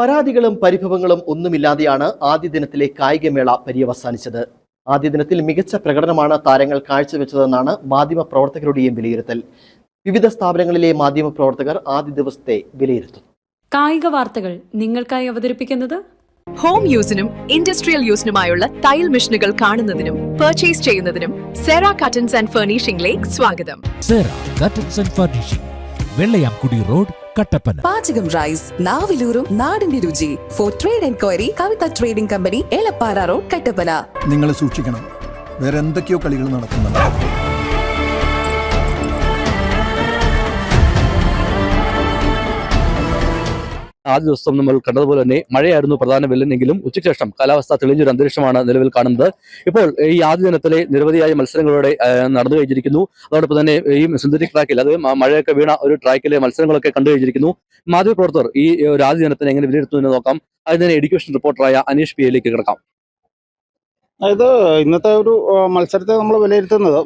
പരാതികളും പരിഭവങ്ങളും ഒന്നുമില്ലാതെയാണ് ആദ്യ ദിനത്തിലെ കായികമേള പര്യവസാനിച്ചത്. ആദ്യ ദിനത്തിൽ മികച്ച പ്രകടനമാണ് താരങ്ങൾ കാഴ്ചവെച്ചതെന്നാണ് മാധ്യമ പ്രവർത്തകരുടെയും വിലയിരുത്തൽ. വിവിധ സ്ഥാപനങ്ങളിലെ മാധ്യമ പ്രവർത്തകർ ആദ്യ ദിവസത്തെ വിലയിരുത്തും കായിക വാർത്തകൾ നിങ്ങൾക്കായി അവതരിപ്പിക്കുന്നത് ഹോം യൂസിനും ഇൻഡസ്ട്രിയൽ യൂസിനുമായുള്ള തയ്യൽ മെഷീനുകൾ കാണുന്നതിനും പർച്ചേസ് ചെയ്യുന്നതിനും സെറ കട്ടൻസ് ആൻഡ് ഫർണിഷിംഗിലേക്ക് സ്വാഗതം. Sera curtains and furnishing Vellayamkudi road Kattappana. പാചകം റൈസ് നാവിലൂറും നാടിന്റെ രുചി. For trade enquiry Kavitha trading company Elappara road Kattappana. നിങ്ങൾ സൂക്ഷിക്കണം. വേറെ എന്തൊക്കെയോ കളികൾ നടക്കുന്നുണ്ട്. ആദ്യ ദിവസം നമ്മൾ കണ്ടതുപോലെ തന്നെ മഴയായിരുന്നു പ്രധാന വെല്ലുന്നെങ്കിലും ഉച്ചയ്ക്ക് ശേഷം കാലാവസ്ഥ തെളിഞ്ഞൊരു അന്തരീക്ഷമാണ് നിലവിൽ കാണുന്നത്. ഇപ്പോൾ ഈ ആദ്യ ദിനത്തിലെ നിരവധിയായ മത്സരങ്ങളോടെ നടന്നു കഴിഞ്ഞിരിക്കുന്നു. അതോടൊപ്പം തന്നെ ഈ സിന്തറ്റിക് ട്രാക്കിൽ അത് മഴയൊക്കെ വീണ ഒരു ട്രാക്കിലെ മത്സരങ്ങളൊക്കെ കണ്ടു കഴിഞ്ഞിരിക്കുന്നു. മാധ്യമപ്രവർത്തകർ ഈ ഒരു ആദ്യ ദിനത്തിനെ എങ്ങനെ വിലയിരുത്തുന്നു എന്ന് നോക്കാം. അതിന് എഡ്യൂക്കേഷൻ റിപ്പോർട്ടറായ അനീഷ് പി എയിലേക്ക് കിടക്കാം. അതായത് ഇന്നത്തെ ഒരു മത്സരത്തെ നമ്മൾ വിലയിരുത്തുന്നത്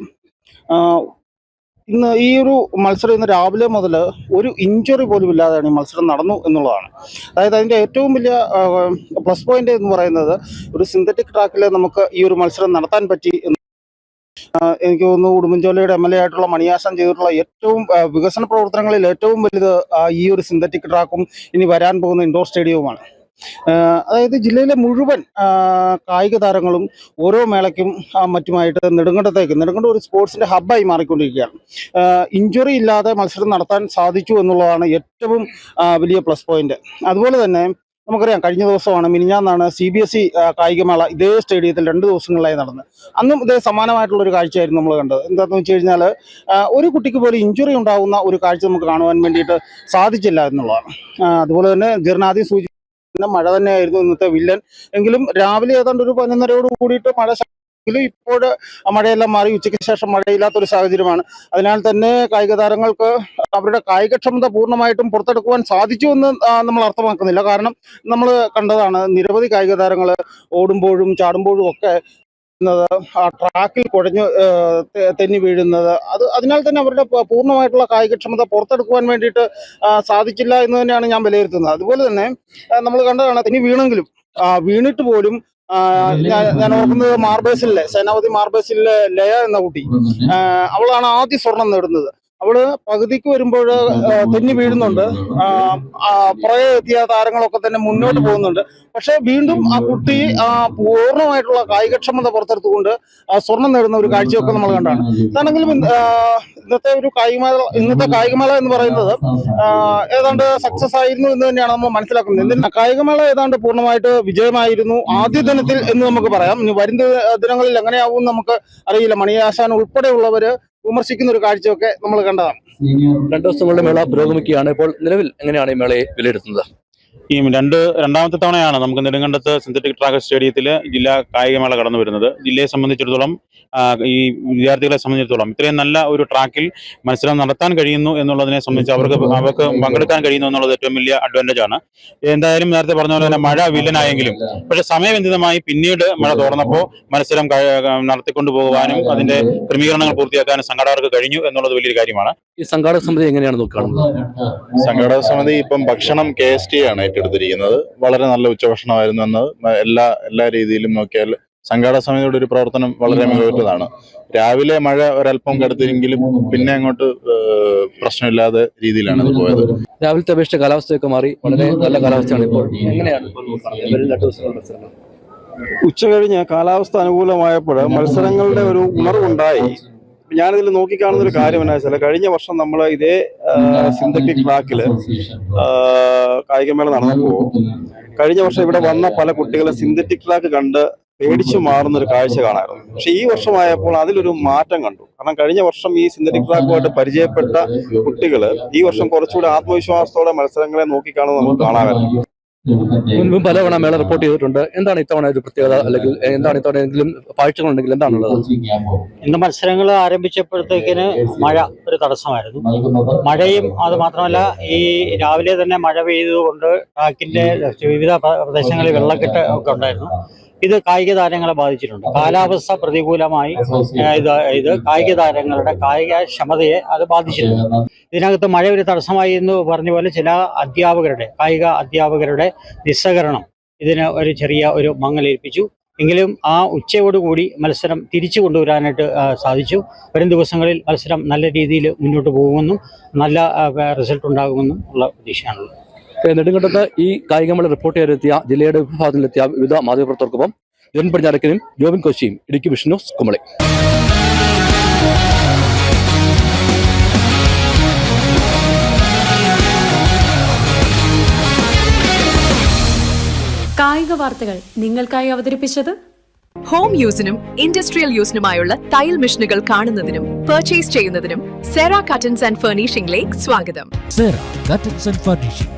ഇന്ന് ഈ ഒരു മത്സരം ഇന്ന് രാവിലെ മുതൽ ഒരു ഇഞ്ചുറി പോലും ഇല്ലാതെയാണ് ഈ മത്സരം നടന്നു എന്നുള്ളതാണ്. അതായത് അതിന്റെ ഏറ്റവും വലിയ പ്ലസ് പോയിന്റ് എന്ന് പറയുന്നത് ഒരു സിന്തറ്റിക് ട്രാക്കിൽ നമുക്ക് ഈ ഒരു മത്സരം നടത്താൻ പറ്റി എന്ന് എനിക്ക് തോന്നുന്നു ഉടുമ്പൻചോലയുടെ എം എൽ എ ആയിട്ടുള്ള മണിയാശൻ ചെയ്തിട്ടുള്ള ഏറ്റവും വികസന പ്രവർത്തനങ്ങളിൽ ഏറ്റവും വലുത് ഈ ഒരു സിന്തറ്റിക് ട്രാക്കും ഇനി വരാൻ പോകുന്ന ഇൻഡോർ സ്റ്റേഡിയവുമാണ് അതായത് ജില്ലയിലെ മുഴുവൻ കായിക താരങ്ങളും ഓരോ മേളയ്ക്കും മറ്റുമായിട്ട് നെടുങ്കണ്ടത്തേക്ക് നെടുങ്കണ്ടം ഒരു സ്പോർട്സിന്റെ ഹബ്ബായി മാറിക്കൊണ്ടിരിക്കുകയാണ്. ഇഞ്ചുറി ഇല്ലാതെ മത്സരം നടത്താൻ സാധിച്ചു എന്നുള്ളതാണ് ഏറ്റവും വലിയ പ്ലസ് പോയിന്റ്. അതുപോലെ തന്നെ നമുക്കറിയാം കഴിഞ്ഞ ദിവസമാണ് മിനിഞ്ഞാന്നാണ് സി ബി എസ് ഇ കായികമേള ഇതേ സ്റ്റേഡിയത്തിൽ രണ്ട് ദിവസങ്ങളിലായി നടന്നത് അന്നും ഇതേ സമാനമായിട്ടുള്ള ഒരു കാഴ്ചയായിരുന്നു നമ്മൾ കണ്ടത്. എന്താണെന്ന് വെച്ച് കഴിഞ്ഞാൽ ഒരു കുട്ടിക്ക് പോലും ഇഞ്ചുറി ഉണ്ടാകുന്ന ഒരു കാഴ്ച നമുക്ക് കാണുവാൻ വേണ്ടിയിട്ട് സാധിച്ചില്ല എന്നുള്ളതാണ്. അതുപോലെ തന്നെ ജീർണാദ്യം സൂചി പിന്നെ മഴ തന്നെയായിരുന്നു ഇന്നത്തെ വില്ലൻ. എങ്കിലും രാവിലെ ഏതാണ്ട് ഒരു പതിനൊന്നരയോട് കൂടിയിട്ട് മഴ ശക്തിയെങ്കിലും ഇപ്പോൾ മഴയെല്ലാം മാറി. ഉച്ചയ്ക്ക് ശേഷം മഴയില്ലാത്തൊരു സാഹചര്യമാണ്. അതിനാൽ തന്നെ കായിക താരങ്ങൾക്ക് അവരുടെ കായികക്ഷമത പൂർണമായിട്ടും പുറത്തെടുക്കുവാൻ സാധിച്ചു എന്ന് നമ്മൾ അർത്ഥമാക്കുന്നില്ല. കാരണം നമ്മൾ കണ്ടതാണ് നിരവധി കായിക താരങ്ങൾ ഓടുമ്പോഴും ചാടുമ്പോഴും ഒക്കെ ന്നത് ആ ട്രാക്കിൽ കുഴഞ്ഞു തെന്നി വീഴുന്നത് അത് അതിനാൽ തന്നെ അവരുടെ പൂർണമായിട്ടുള്ള കായികക്ഷമത പുറത്തെടുക്കുവാൻ വേണ്ടിയിട്ട് സാധിച്ചില്ല എന്ന് തന്നെയാണ് ഞാൻ വിലയിരുത്തുന്നത്. അതുപോലെ തന്നെ നമ്മൾ കണ്ടതാണ് തെന്നി വീണെങ്കിലും വീണിട്ട് പോലും ഞാൻ ഞാൻ ഓർക്കുന്നത് മാർബേസിലെ സേനാപതി മാർബേസിലെ ലയ എന്ന കുട്ടി അവളാണ് ആദ്യ സ്വർണം നേടുന്നത്. അവൾ പകുതിക്ക് വരുമ്പോൾ തെന്നി വീഴുന്നുണ്ട്. പുറകെ എത്തിയ താരങ്ങളൊക്കെ തന്നെ മുന്നോട്ട് പോകുന്നുണ്ട്. പക്ഷെ വീണ്ടും ആ കുട്ടി ആ പൂർണമായിട്ടുള്ള കായികക്ഷമത പുറത്തെടുത്തുകൊണ്ട് സ്വർണം നേടുന്ന ഒരു കാഴ്ചയൊക്കെ നമ്മൾ കണ്ടാണ്. ഇതാണെങ്കിലും ഇന്നത്തെ ഒരു കായികമേള ഇന്നത്തെ കായികമേള എന്ന് പറയുന്നത് ഏതാണ്ട് സക്സസ് ആയിരുന്നു എന്ന് തന്നെയാണ് നമ്മൾ മനസ്സിലാക്കുന്നത്. എന്തിനാ കായികമേള ഏതാണ്ട് പൂർണമായിട്ട് വിജയമായിരുന്നു ആദ്യ ദിനത്തിൽ എന്ന് നമുക്ക് പറയാം. ഇനി വരും ദിനങ്ങളിൽ എങ്ങനെയാവും നമുക്ക് അറിയില്ല. മണിയാശാൻ ഉൾപ്പെടെയുള്ളവര് വിമർശിക്കുന്ന ഒരു കാഴ്ചയൊക്കെ നമ്മൾ കണ്ടതാണ്. രണ്ടു ദിവസങ്ങളുടെ മേള പുരോഗമിക്കുകയാണ്. ഇപ്പോൾ നിലവിൽ എങ്ങനെയാണ് ഈ മേളയെ വിലയിരുത്തുന്നത്? ഈ രണ്ട് രണ്ടാമത്തെ തവണയാണ് നമുക്ക് നെടുങ്കണ്ടത്ത് സിന്തറ്റിക് ട്രാക്ക് സ്റ്റേഡിയത്തിൽ ജില്ലാ കായികമേള കടന്നു വരുന്നത്. ജില്ലയെ സംബന്ധിച്ചിടത്തോളം ഈ വിദ്യാർത്ഥികളെ സംബന്ധിച്ചിടത്തോളം ഇത്രയും നല്ല ഒരു ട്രാക്കിൽ മത്സരം നടത്താൻ കഴിയുന്നു എന്നുള്ളതിനെ സംബന്ധിച്ച് അവർക്ക് അവർക്ക് പങ്കെടുക്കാൻ കഴിയുന്നു എന്നുള്ളത് ഏറ്റവും വലിയ അഡ്വാന്റേജ് ആണ്. എന്തായാലും നേരത്തെ പറഞ്ഞ പോലെ തന്നെ മഴ വില്ലനായെങ്കിലും പക്ഷേ സമയബന്ധിതമായി പിന്നീട് മഴ തുറന്നപ്പോൾ മത്സരം നടത്തിക്കൊണ്ടു പോകുവാനും അതിന്റെ ക്രമീകരണങ്ങൾ പൂർത്തിയാക്കാനും സംഘാടകർക്ക് കഴിഞ്ഞു എന്നുള്ളത് വലിയൊരു കാര്യമാണ്. ഈ സംഘാടക സമിതി എങ്ങനെയാണ് നോക്കുക സംഘാടക സമിതി ഇപ്പം ഭക്ഷണം കെ എസ് ടി ആണ്. ഏറ്റെടുത്തിരിക്കുന്നത്. വളരെ നല്ല ഉച്ചഭക്ഷണമായിരുന്നു എന്നത് എല്ലാ എല്ലാ രീതിയിലും നോക്കിയാൽ സംഘാടക സമിതിയുടെ ഒരു പ്രവർത്തനം വളരെ മികവുറ്റതാണ്. രാവിലെ മഴ ഒരല്പം കടുത്തെങ്കിലും പിന്നെ അങ്ങോട്ട് പ്രശ്നമില്ലാതെ രീതിയിലാണ് ഇത് പോയത്. രാവിലത്തെ അപേക്ഷിച്ച കാലാവസ്ഥയൊക്കെ മാറി. വളരെ നല്ല കാലാവസ്ഥയാണ് ഇപ്പോൾ. എങ്ങനെയാണ് ഉച്ച കഴിഞ്ഞ് കാലാവസ്ഥ അനുകൂലമായപ്പോൾ മത്സരങ്ങളുടെ ഒരു ഉണർവുണ്ടായി. ഞാനിതിൽ നോക്കിക്കാണുന്ന ഒരു കാര്യം എന്നാ വെച്ചാൽ കഴിഞ്ഞ വർഷം നമ്മൾ ഇതേ സിന്തറ്റിക് ട്രാക്കിൽ കായികമേള നടന്നപ്പോൾ കഴിഞ്ഞ വർഷം ഇവിടെ വന്ന പല കുട്ടികളെ സിന്തറ്റിക് ട്രാക്ക് കണ്ട് പേടിച്ചു മാറുന്ന ഒരു കാഴ്ച കാണാറുണ്ട് പക്ഷെ ഈ വർഷമായപ്പോൾ അതിലൊരു മാറ്റം കണ്ടു. കാരണം കഴിഞ്ഞ വർഷം ഈ സിന്തറ്റിക് ട്രാക്കുമായിട്ട് പരിചയപ്പെട്ട കുട്ടികൾ ഈ വർഷം കുറച്ചുകൂടി ആത്മവിശ്വാസത്തോടെ മത്സരങ്ങളെ നോക്കിക്കാണുന്നത് നമുക്ക് കാണാമായിരുന്നു മുൻപും പലതവണ മേള റിപ്പോർട്ട് ചെയ്തിട്ടുണ്ട്. എന്താണ് ഇത്തവണ ഒരു പ്രത്യേകത? അല്ലെങ്കിൽ എന്താണ് ഇത്തവണ എന്തെങ്കിലും പാഴ്ചകളുണ്ടെങ്കിൽ എന്താണുള്ളത്? ഇന്ന് മത്സരങ്ങൾ ആരംഭിച്ചപ്പോഴത്തേക്കിന് മഴ ഒരു തടസ്സമായിരുന്നു. മഴയും അത് മാത്രമല്ല ഈ രാവിലെ തന്നെ മഴ പെയ്തുകൊണ്ട് ട്രാക്കിന്റെ വിവിധ പ്രദേശങ്ങളിൽ വെള്ളക്കെട്ട് ഒക്കെ ഉണ്ടായിരുന്നു. ഇത് കായിക താരങ്ങളെ ബാധിച്ചിട്ടുണ്ട്. കാലാവസ്ഥ പ്രതികൂലമായി ഇത് ഇത് കായിക താരങ്ങളുടെ കായിക ക്ഷമതയെ അത് ബാധിച്ചിട്ടുണ്ട്. ഇതിനകത്ത് മഴ ഒരു തടസ്സമായി എന്ന് പറഞ്ഞ പോലെ ചില അധ്യാപകരുടെ കായിക അധ്യാപകരുടെ നിസ്സഹകരണം ഇതിന് ഒരു ചെറിയ ഒരു മങ്ങലേൽപ്പിച്ചു. എങ്കിലും ആ ഉച്ചയോടുകൂടി മത്സരം തിരിച്ചു കൊണ്ടുവരാനായിട്ട് സാധിച്ചു. വരും ദിവസങ്ങളിൽ മത്സരം നല്ല രീതിയിൽ മുന്നോട്ട് പോകുമെന്നും നല്ല റിസൾട്ട് ഉണ്ടാകുമെന്നും ഉള്ള പ്രതീക്ഷയാണുള്ളത്. നെടുങ്കണ്ടത്ത് ഈ കായികമേള റിപ്പോർട്ട് ചെയ്യാനെത്തിയ ജില്ലയുടെ വിഭാഗത്തിലെത്തിയ വിവിധ മാധ്യമപ്രവർത്തകർക്കൊപ്പം ജോൻ പടിഞ്ഞാറക്കനും ജോബിൻ കോശിയും ഇടുക്കി വിഷ്ണു കുമളി. കായിക വാർത്തകൾ നിങ്ങൾക്കായി അവതരിപ്പിച്ചത് ഹോം യൂസിനും ഇൻഡസ്ട്രിയൽ യൂസിനുമായുള്ള തയ്യൽ മെഷീനുകൾ കാണുന്നതിനും പർച്ചേസ് ചെയ്യുന്നതിനും സെറ കട്ടൻസ് ആൻഡ് ഫർണിഷിംഗിലേക്ക് സ്വാഗതം. Sera curtains and furnishing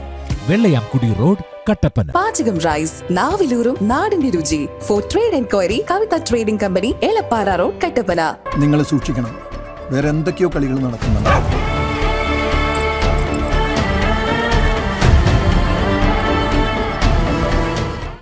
Vellayamkudi road Kattappana. പാചകം റൈസ് നാവിലൂറും നാടിന്റെ രുചി. For trade enquiry Kavitha trading company Elappara road Kattappana. നിങ്ങൾ സൂക്ഷിക്കണം. വേറെ എന്തൊക്കെയോ കളികൾ നടക്കുന്നുണ്ട്.